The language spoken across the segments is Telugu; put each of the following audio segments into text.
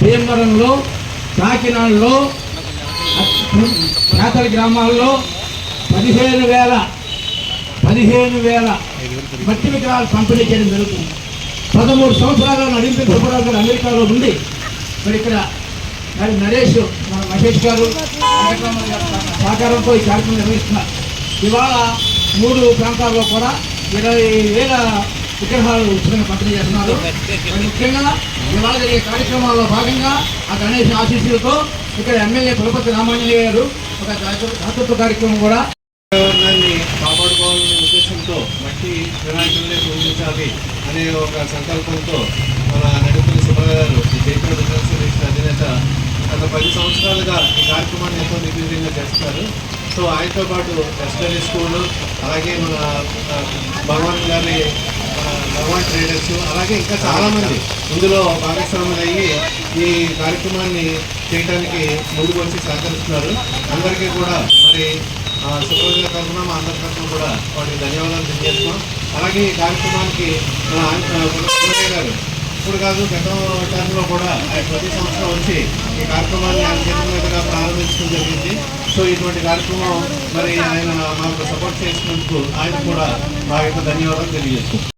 భీమవరంలో కాకినాడలో నేతల గ్రామాల్లో పదిహేను వేల పదిహేను వేల మట్టి విగ్రహాలు పంపిణీ చేయడం జరుగుతుంది. పదమూడు సంవత్సరాలు నడింపి సుబ్బరావు గారు అమెరికాలో ఉండి మరి ఇక్కడ మరి నరేష్ మన మహేష్ గారు సహకారంతో ఈ కార్యక్రమం నిర్వహిస్తున్నారు. ఇవాళ మూడు ప్రాంతాల్లో కూడా ఇరవై వేల విగ్రహాలు ఉచితంగా పంపిణీ చేస్తున్నారు. మరి ముఖ్యంగా ఇవాళ జరిగే కార్యక్రమాల్లో భాగంగా ఆ గణేష్ ఆశీస్సులతో ఇక్కడ ఎమ్మెల్యే కులపతి రామాంజనేయ గారు ఒక దాతృత్వ కార్యక్రమం కూడా కాపాడుకోవాలనే ఉద్దేశంతో మట్టి వినాయకులనే పూజించాలి అనే ఒక సంకల్పంతో మన నడుపుని సుబ్బయ్య గారు జైపూర్ బిజినెస్ అధినేత గత పది సంవత్సరాలుగా ఈ కార్యక్రమాన్ని ఎంతో నిర్విధంగా చేస్తున్నారు. సో ఆయనతో పాటు ఎస్టరీ స్కూల్ అలాగే మన భగవాన్ గారి భగవాన్ ట్రేడర్స్ అలాగే ఇంకా చాలామంది. ఇందులో భాగస్వాములు అయ్యి ఈ కార్యక్రమాన్ని చేయడానికి ముందుకు వచ్చి సహకరిస్తున్నారు. అందరికీ కూడా మరి సుప్రజల తరఫున మా అందరి తరఫున కూడా వాటికి ధన్యవాదాలు తెలియజేస్తున్నాం. అలాగే ఈ కార్యక్రమానికి మన గారు. ఇప్పుడు కాదు గత టైంలో కూడా ఆయన ప్రతి సంవత్సరం వచ్చి ఈ కార్యక్రమాన్ని ఆయన చేతుల మీదుగా ప్రారంభించడం జరిగింది. సో ఇటువంటి కార్యక్రమం మరి ఆయన మాకు సపోర్ట్ చేసినందుకు ఆయన కూడా మా యొక్క ధన్యవాదాలు తెలియజేస్తున్నాం.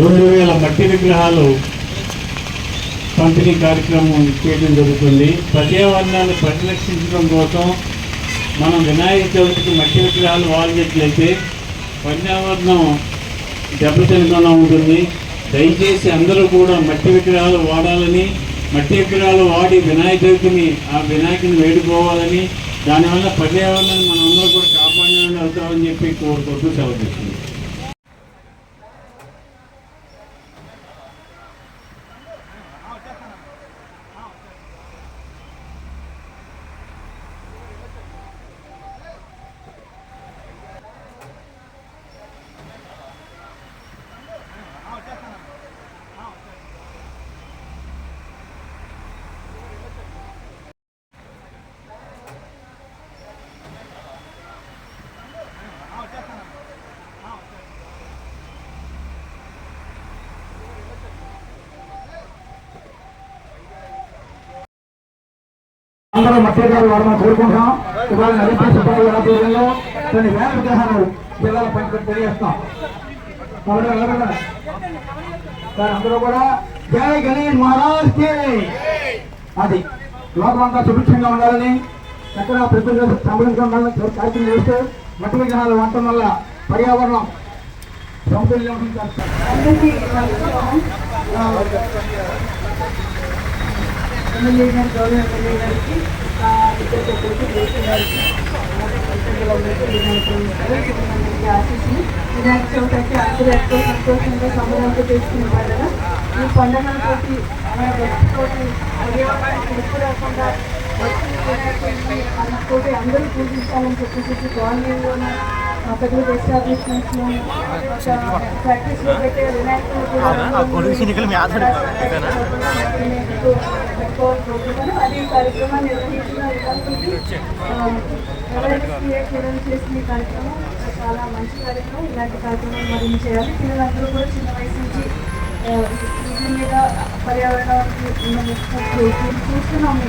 రెండు వేల మట్టి విగ్రహాలు పంపిణీ కార్యక్రమం చేయడం జరుగుతుంది. పర్యావరణాన్ని పరిరక్షించడం కోసం మనం వినాయక చవితికి మట్టి విగ్రహాలు వాడినట్లయితే పర్యావరణం దెబ్బతినకుండా ఉంటుంది. దయచేసి అందరూ కూడా మట్టి విగ్రహాలు వాడాలని మట్టి విగ్రహాలు వాడి వినాయక చవితిని ఆ వినాయకుని వేడుకోవాలని దానివల్ల పర్యావరణాన్ని మనం అందరూ కూడా కాపాడాలని అవుతామని చెప్పి కోరుకుంటూ సెలవు అందరూ మట్టి గారు వాడమని కోరుకుంటున్నాం. ఇవాళ నరేంద్ర సుబ్బారావు ఆధ్వర్యంలో కొన్ని వేల విగ్రహాలు జిల్లాలో పంచుకొని తెలియజేస్తాం. సార్ అందరూ కూడా జై గణేష్ మహారాజ్కి. అది లోకమంతా సుభిక్షంగా ఉండాలని ఎక్కడ ప్రతి సంబంధించాలని కార్యక్రమం చేస్తూ మట్టి విగ్రహాలు వంటం వల్ల పర్యావరణం సమతుల్యం అందరికీ ఎమ్మెల్యే గారు గౌరవ ఎమ్మెల్యే గారికి ఇద్దరు పెద్దలకి దేశం గారికి అలాగే వినాయక చవితి అంటే అందరూ ఎంతో సంతోషంగా చేసుకునే ఈ పండుగలతోటి పర్యావరణానికి రాకుండా అందరూ పూజించాలని చెప్పేసి కాలనీలో పెద్ద అదే నిర్వహించిన విధానానికి అవేర్నెస్ క్రియేట్ చేయడం చేసిన కార్యక్రమం చాలా మంచి కార్యక్రమం. ఇలాంటి కార్యక్రమం చేయాలి. పిల్లలందరూ కూడా చిన్న వయసు నుంచి ఆ, వీటి మీద పర్యావరణానికి ఉన్న ముప్పు చూస్తున్నాము.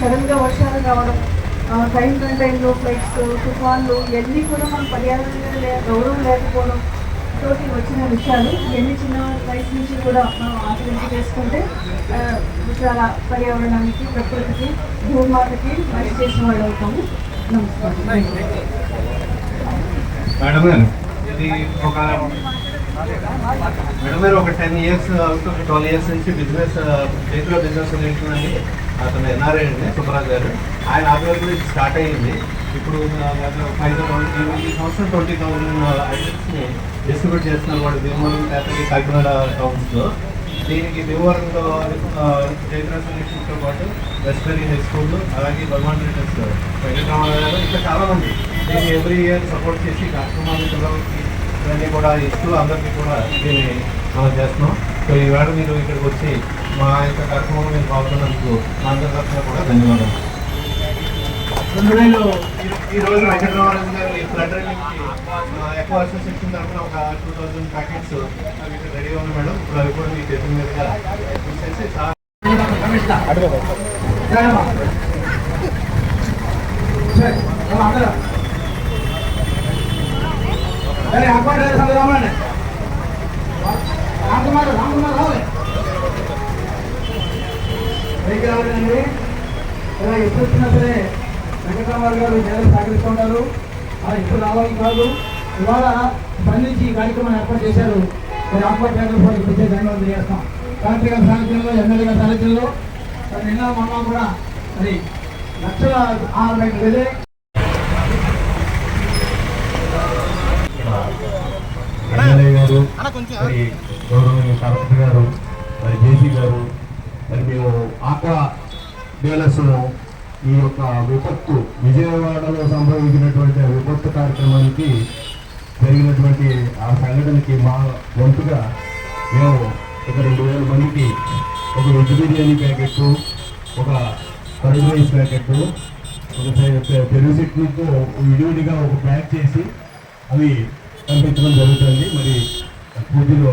సడన్గా వర్షాలు రావడం టైం టు టైంలో ఫ్లైట్స్ తుఫాన్లు ఇవన్నీ కూడా మన పర్యావరణ గౌరవం లేకపోవడం తోటి వచ్చిన విషయాలు. ఇవన్నీ చిన్న వయసు నుంచి కూడా మనం ఆచరించి చేసుకుంటే చాలా పర్యావరణానికి ప్రకృతికి భూమాతకి మంచి చేసిన వాళ్ళు అవుతాము. నమస్కారం. మేడం గారు ఇది ఒక ఒక టెన్ ఇయర్స్ ట్వెల్వ్ ఇయర్స్ నుంచి బిజినెస్ చేతిలో బిజినెస్ ఉంటుందండి అతను ఎన్ఆర్ఐ అండి సుబ్బరాజ్ గారు. ఆయన ఆధ్వర్యంలో స్టార్ట్ అయ్యింది. ఇప్పుడు ఫైవ్ థౌసండ్ ఈ సంవత్సరం ట్వంటీ థౌసండ్ ఐటమ్స్ని డిస్ట్రిబ్యూట్ చేస్తున్నారు వాళ్ళు భీమవరం కేతకి కాకినాడ టౌన్స్లో. దీనికి భీమవరంలో చైత్ర పాటు వెస్టరీ హై స్కూల్ అలాగే భగవాన్ రిటర్స్ వెంకటరామారావు గారు ఇంకా చాలామంది. దీన్ని ఎవ్రీ ఇయర్ సపోర్ట్ చేసి కార్యక్రమాలు పిల్లలకి ఇవన్నీ కూడా ఇస్తూ అందరికీ కూడా దీన్ని మనం చేస్తున్నాం. సో ఈవేళ మీరు ఇక్కడికి వచ్చి మా యొక్క కార్యక్రమంలో మీరు పాల్గొన్నందుకు మా అందరి తరఫున కూడా ధన్యవాదాలు. రెండు వేలు ఈ- రోజు వెంకటరామరాజు గారు బ్లడ్ ఫ్లడ్ రిలీఫ్కి ఎక్కువ అసోసియేషన్ తరఫున ఒక టూ థౌజండ్ ప్యాకెట్స్ రెడీ రెడీగా ఉంది మేడం. ఇప్పుడు అవి కూడా మీ చేతుల మీదుగా తీసేసి సార్ రాయమ్మా. సరే, రామకుమార్ రామకుమార్ రావాలి పైకి రావాలండి ఇలా ఎప్పుడు వచ్చినా సరే వెంకటరామారావు గారు జగన్ సహకరిస్తుంటారు అలా ఎప్పుడు రావాలి కాదు. ఇవాళ స్పందించి ఈ కార్యక్రమాన్ని ఏర్పాటు చేశారు. మరి రామకోట పేదల కూడా ఇప్పుడు ధన్యవాదాలు తెలియజేస్తాం కలెక్టర్ గారి సారథ్యంలో ఎమ్మెల్యే గారి సారథ్యంలో మరి నిన్న మొన్న కూడా మరి లక్షల ఆరు లక్షలు ఎమ్మెల్యే గారు మరి గౌరవనీయ కలెక్టర్ గారు మరి జేసీ గారు మరి మేము ఆక్వా డీలర్స్ను ఈ యొక్క విపత్తు విజయవాడలో సంభవించినటువంటి ఆ విపత్తు కార్యక్రమానికి జరిగినటువంటి ఆ సంఘటనకి మా వంతుగా మేము ఒక రెండు వేల మందికి ఒక వెజ్ బిర్యానీ ప్యాకెట్ ఒక కర్డ్ రైస్ ప్యాకెట్ ఒక పె- పెరుగు విడివిడిగా ఒక ప్యాక్ చేసి అవి పంపించడం జరుగుతుంది. మరి పూజలు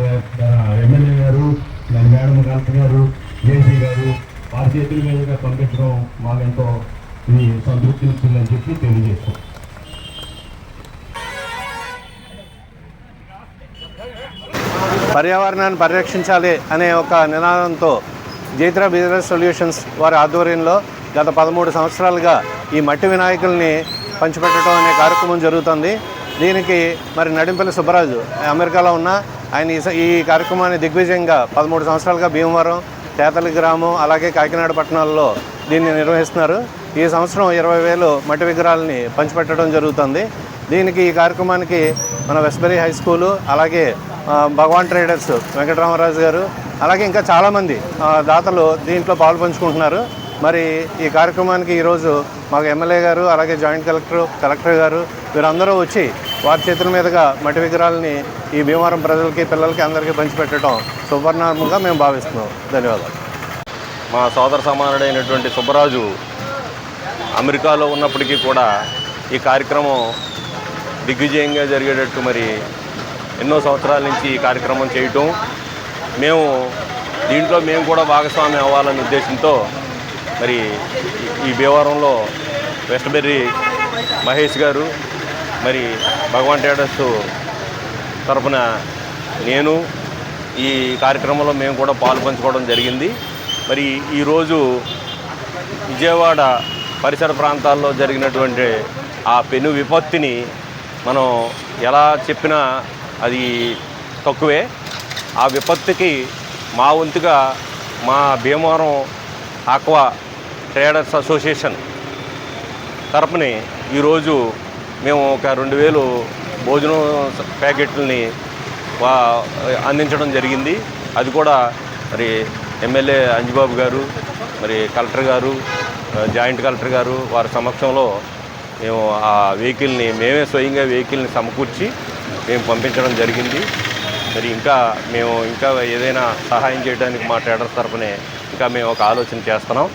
ఎమ్మెల్యే గారు మేడం కలెక్టర్ గారు జేసీ గారు వారి చేతుల మీదుగా పంపించడం మాకెంతో ఇది సంతృప్తినిస్తుందని చెప్పి తెలియజేస్తాం. పర్యావరణాన్ని పరిరక్షించాలి అనే ఒక నినాదంతో జైత్ర బిజినెస్ సొల్యూషన్స్ వారి ఆధ్వర్యంలో గత పదమూడు సంవత్సరాలుగా ఈ మట్టి వినాయకుల్ని పంచిపెట్టడం అనే కార్యక్రమం జరుగుతుంది. దీనికి మరి నడింపల్లి సుబ్బరాజు అమెరికాలో ఉన్న ఆయన ఈ కార్యక్రమాన్ని దిగ్విజయంగా పదమూడు సంవత్సరాలుగా భీమవరం తేతలి గ్రామం అలాగే కాకినాడ పట్టణాల్లో దీన్ని నిర్వహిస్తున్నారు. ఈ సంవత్సరం ఇరవై వేలు మట్టి విగ్రహాలని పంచిపెట్టడం జరుగుతుంది. దీనికి ఈ కార్యక్రమానికి మన వెస్బరీ హై స్కూలు అలాగే భగవాన్ ట్రేడర్స్ వెంకటరామరాజు గారు అలాగే ఇంకా చాలామంది దాతలు దీంట్లో పాలు పంచుకుంటున్నారు మరి ఈ కార్యక్రమానికి ఈరోజు మాకు ఎమ్మెల్యే గారు అలాగే జాయింట్ కలెక్టర్ కలెక్టర్ గారు వీరందరూ వచ్చి వారి చేతుల మీదుగా మట్టి విగ్రహాలని ఈ భీమవరం ప్రజలకి పిల్లలకి అందరికీ పంచిపెట్టడం సువర్ణంగా మేము భావిస్తున్నాం. ధన్యవాదాలు. మా సోదర సమానుడైనటువంటి సుబ్బరాజు అమెరికాలో ఉన్నప్పటికీ కూడా ఈ కార్యక్రమం దిగ్విజయంగా జరిగేటట్టు మరి ఎన్నో సంవత్సరాల నుంచి ఈ కార్యక్రమం చేయటం. మేము దీంట్లో మేము కూడా భాగస్వామి అవ్వాలనే ఉద్దేశంతో మరి ఈ భీమవరంలో వెస్ట్బెర్రీ మహేష్ గారు మరి భగవాన్ ట్రేడర్స్ తరపున నేను ఈ కార్యక్రమంలో మేము కూడా పాలు పంచుకోవడం జరిగింది. మరి ఈరోజు విజయవాడ పరిసర ప్రాంతాల్లో జరిగినటువంటి ఆ పెను విపత్తిని మనం ఎలా చెప్పినా అది తక్కువే. ఆ విపత్తుకి మా వంతుగా మా భీమవరం ఆక్వా ట్రేడర్స్ అసోసియేషన్ తరపుని ఈరోజు మేము ఒక రెండు వేలు భోజనం ప్యాకెట్లని వా అందించడం జరిగింది. అది కూడా మరి ఎమ్మెల్యే అంజుబాబు గారు మరి కలెక్టర్ గారు జాయింట్ కలెక్టర్ గారు వారి సమక్షంలో మేము ఆ వెహికల్ని మేమే స్వయంగా వెహికల్ని సమకూర్చి మేము పంపించడం జరిగింది. మరి ఇంకా మేము ఇంకా ఏదైనా సహాయం చేయడానికి మా ట్రేడర్స్ తరఫునే ఇంకా మేము ఒక ఆలోచన చేస్తున్నాం.